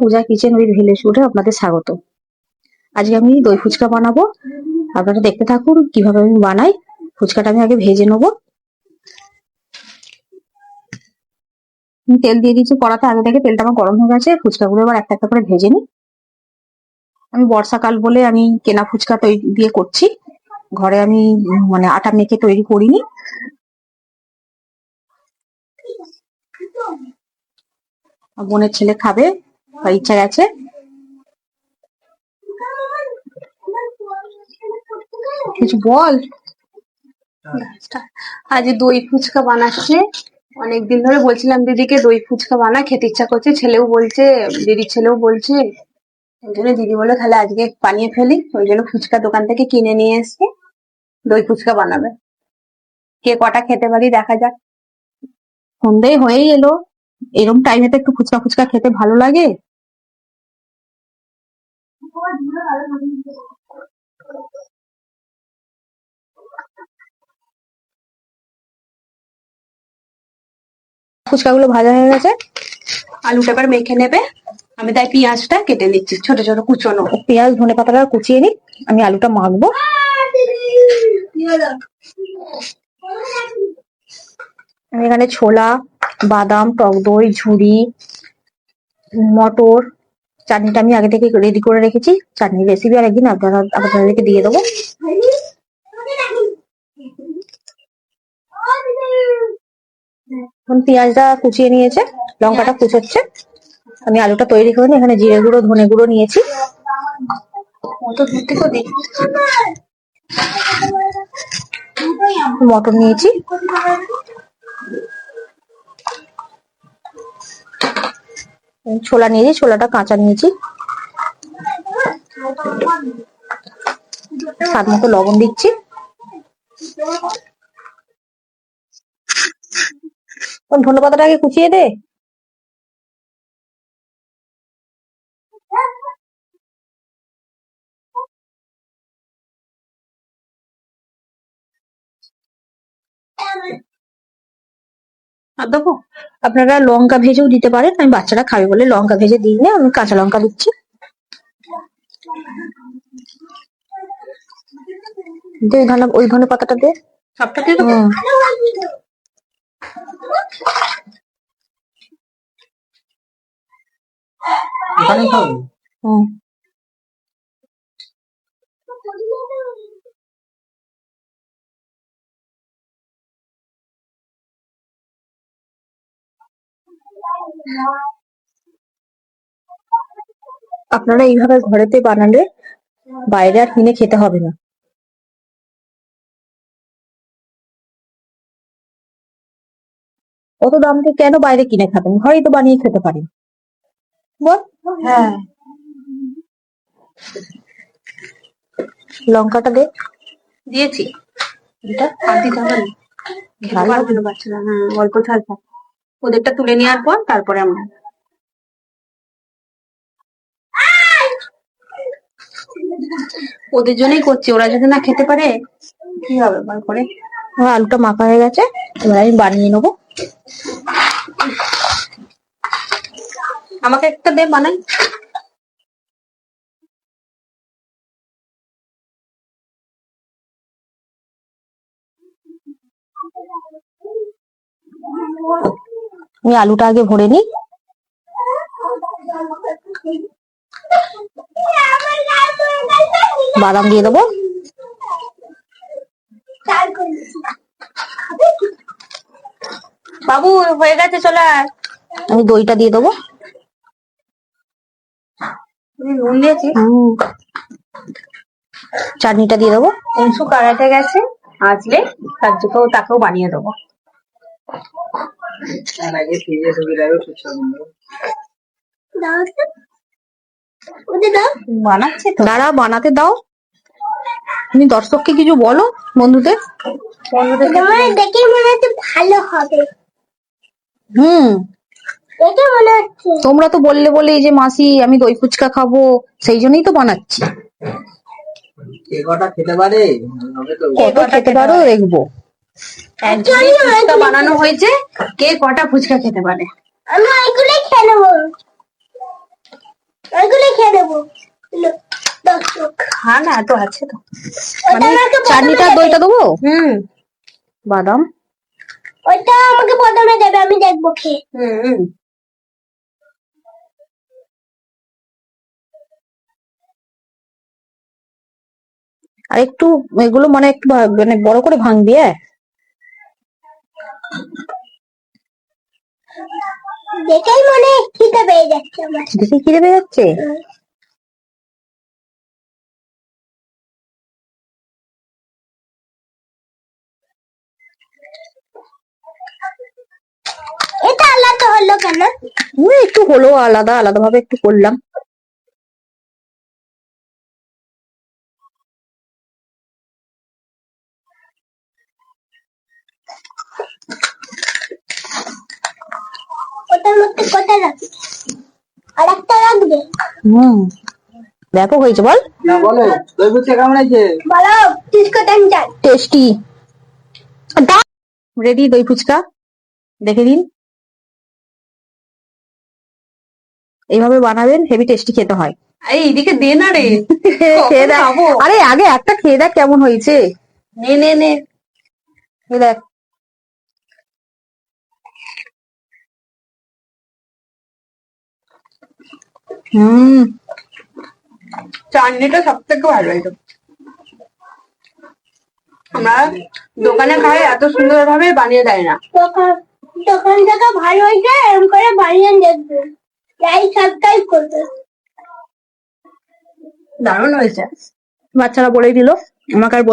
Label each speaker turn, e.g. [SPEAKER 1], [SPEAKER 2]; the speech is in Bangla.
[SPEAKER 1] পূজা কিচেন উইথ ভিলেজ ফুডে আপনাদের স্বাগত। আজকে আমি দই ফুচকা বানাবো। আপনারা দেখতে থাকুন, কীভাবে আমি বানাই। ফুচকাটা আমি আগে ভেজে নেব। তেল দিয়ে দিয়েছি কড়াতে, আগে থেকে তেলটা আমার গরম হয়ে গেছে। ফুচকাগুলো এবার একটা একটা করে ভেজে নিই। আমি বর্ষাকাল বলে আমি কেনা ফুচকা তৈরি দিয়ে করছি। ঘরে আমি মানে আটা মেখে তৈরি করিনি। বোনের ছেলে খাবে। ইচ্ছা গেছে? কিছু বল?
[SPEAKER 2] আজ দই ফুচকা বানাচ্ছে। অনেকদিন ধরে বলছিলাম দিদিকে দই ফুচকা বানা, খেতে ইচ্ছা করছে। ছেলেও বলছে, দিদির ছেলেও বলছে। ওই জন্য দিদি বলে তাহলে আজকে বানিয়ে ফেলি। ওই জন্য ফুচকা দোকান থেকে কিনে নিয়ে এসে দই ফুচকা বানাবে। কে কটা খেতে পারি দেখা যাক।
[SPEAKER 1] সন্ধে হয়েই এলো। এরকম টাইমে তো একটু ফুচকা ফুচকা খেতে ভালো লাগে। ফুচকাগুলো ভাজা হয়ে গেছে।
[SPEAKER 2] আলুটা এবার মেখে নেবে। আমি তাই পেঁয়াজটা কেটে নিচ্ছি ছোট ছোট কুচোনো।
[SPEAKER 1] পেঁয়াজ ধনে পাতাটা কুচিয়ে নিই আমি আলুটা মাখবো। আমি এখানে ছোলা বাদাম টক দই ঝুড়ি মটর চাটনিটা আমি আগে থেকে রেডি করে রেখেছি। চাটনির রেসিপি আর একদিন আপনারা আপনাদেরকে দিয়ে দেবো। এখন পেঁয়াজটা কুচিয়ে নিয়েছে লঙ্কাটা কুচোচ্ছে। আমি আলুটা তৈরি করে নিই এখানে জিরে গুঁড়ো ধনে গুঁড়ো নিয়েছি। মটর নিয়েছি। ছোলা নিয়েছি ছোলাটা কাঁচা নিয়েছি। স্বাদ মতো লবণ দিচ্ছি। ধনে পাতাটা আগে কুচিয়ে দে?
[SPEAKER 2] আর দেবো?
[SPEAKER 1] আপনারা লঙ্কা ভেজেও দিতে পারেন আমি বাচ্চারা খাবে বলে লঙ্কা ভেজে দিই না আমি কাঁচা লঙ্কা দিচ্ছি। দে ওই ধনে ওই ধনে পাতাটা দে।
[SPEAKER 2] সবটা দিয়ে দেবো?
[SPEAKER 1] হুম। আপনারা এইভাবে ঘরেতে বানালে বাইরে আর কিনে খেতে হবে না। অত দাম দিয়ে কেন বাইরে কিনে খাবেন? ঘরেই তো বানিয়ে খেতে পারেন। বল।
[SPEAKER 2] হ্যাঁ।
[SPEAKER 1] লঙ্কাটা দে।
[SPEAKER 2] দিয়েছি।
[SPEAKER 1] এটা
[SPEAKER 2] হবে না। খেতে পারবে না বাচ্চারা। হ্যাঁ অল্প ঝাল থাক। ওদেরটা তুলে নেওয়ার পর তারপরে আমরা ওদের জন্যই করছি। ওরা যদি না খেতে পারে, কি হবে বার করে?
[SPEAKER 1] আলুটা মাখা হয়ে গেছে। এবার আমি বানিয়ে নেব।
[SPEAKER 2] আমাকে একটা দে, বানাই।
[SPEAKER 1] আমি আলুটা আগে ভরে নিই। বাদাম দিয়ে দেবো।
[SPEAKER 2] বাবু হয়ে গেছে চলে
[SPEAKER 1] আমি দইটা দিয়ে দেবো।
[SPEAKER 2] নুন দিয়েছি।
[SPEAKER 1] চাটনিটা দিয়ে দেবো।
[SPEAKER 2] অংশু কারাতে গেছে। আসলে তার জন্য তাকেও বানিয়ে দেবো।
[SPEAKER 1] দাঁড়া বানাতে দাও। তুমি দর্শককে কিছু বলো বন্ধুদের?
[SPEAKER 2] বন্ধুদের
[SPEAKER 3] দেখে মনে হচ্ছে ভালো হবে।
[SPEAKER 1] হুম। তোমরা তো বললে বলে এই যে মাসি আমি দই ফুচকা খাব। সেই জন্যই তো বানাচ্ছি।
[SPEAKER 4] পারে?
[SPEAKER 1] খেতে পারো দেখব।
[SPEAKER 2] একজনই ফুচকা বানানো হয়েছে কে কটা ফুচকা খেতে পারে?
[SPEAKER 3] আমি খেয়ে নেব। খেয়ে নেব।
[SPEAKER 2] তো আছে তো।
[SPEAKER 3] আমাকে
[SPEAKER 1] চাটনিটা দইটা
[SPEAKER 3] দেবে।
[SPEAKER 2] হুম।
[SPEAKER 1] বাদাম?
[SPEAKER 3] ওটা আমাকে প্রথমে দেবে আমি দেখব খেয়ে।
[SPEAKER 2] হুম হুম।
[SPEAKER 1] আর একটু এগুলো মানে একটু মানে বড় করে ভাঙবি হ্যাঁ
[SPEAKER 3] দেখেই মনে খিদে পেয়ে যাচ্ছে আমার।
[SPEAKER 1] দেখে খিদে পেয়ে যাচ্ছে?
[SPEAKER 3] এটা আলাদা হলো কেন?
[SPEAKER 1] একটু হলো আলাদা আলাদা ভাবে একটু করলাম।
[SPEAKER 3] মধ্যে কটা রাখবে? আর একটা রাখবে?
[SPEAKER 1] হুম। ব্যাপক হয়েছে বল।
[SPEAKER 4] না বলো দই ফুচকা কেমন আছে
[SPEAKER 3] বলো তিসকো টাইম
[SPEAKER 1] টেস্টি। রেডি দই ফুচকা? দেখে দিন এইভাবে বানাবেন হেভি টেস্টি খেতে হয়।
[SPEAKER 2] এই এদিকে দে না রে।
[SPEAKER 1] খেয়ে দেখ? আরে আগে একটা খেয়ে দেখ কেমন হয়েছে।
[SPEAKER 2] নে নে নে।
[SPEAKER 1] দেখ। হুম।
[SPEAKER 2] চাটনিটা সব থেকে ভালো হয়েছে আমরা দোকানে খাই এত সুন্দর ভাবে বানিয়ে দেয় না।
[SPEAKER 3] দোকান থেকে ভালো হয়েছে এরকম করে বানিয়ে দেখবে। লাইক সাবস্ক্রাইব করবে।
[SPEAKER 2] দারুণ হয়েছে।
[SPEAKER 1] বাচ্চারা বলেই দিল। আমাকে আর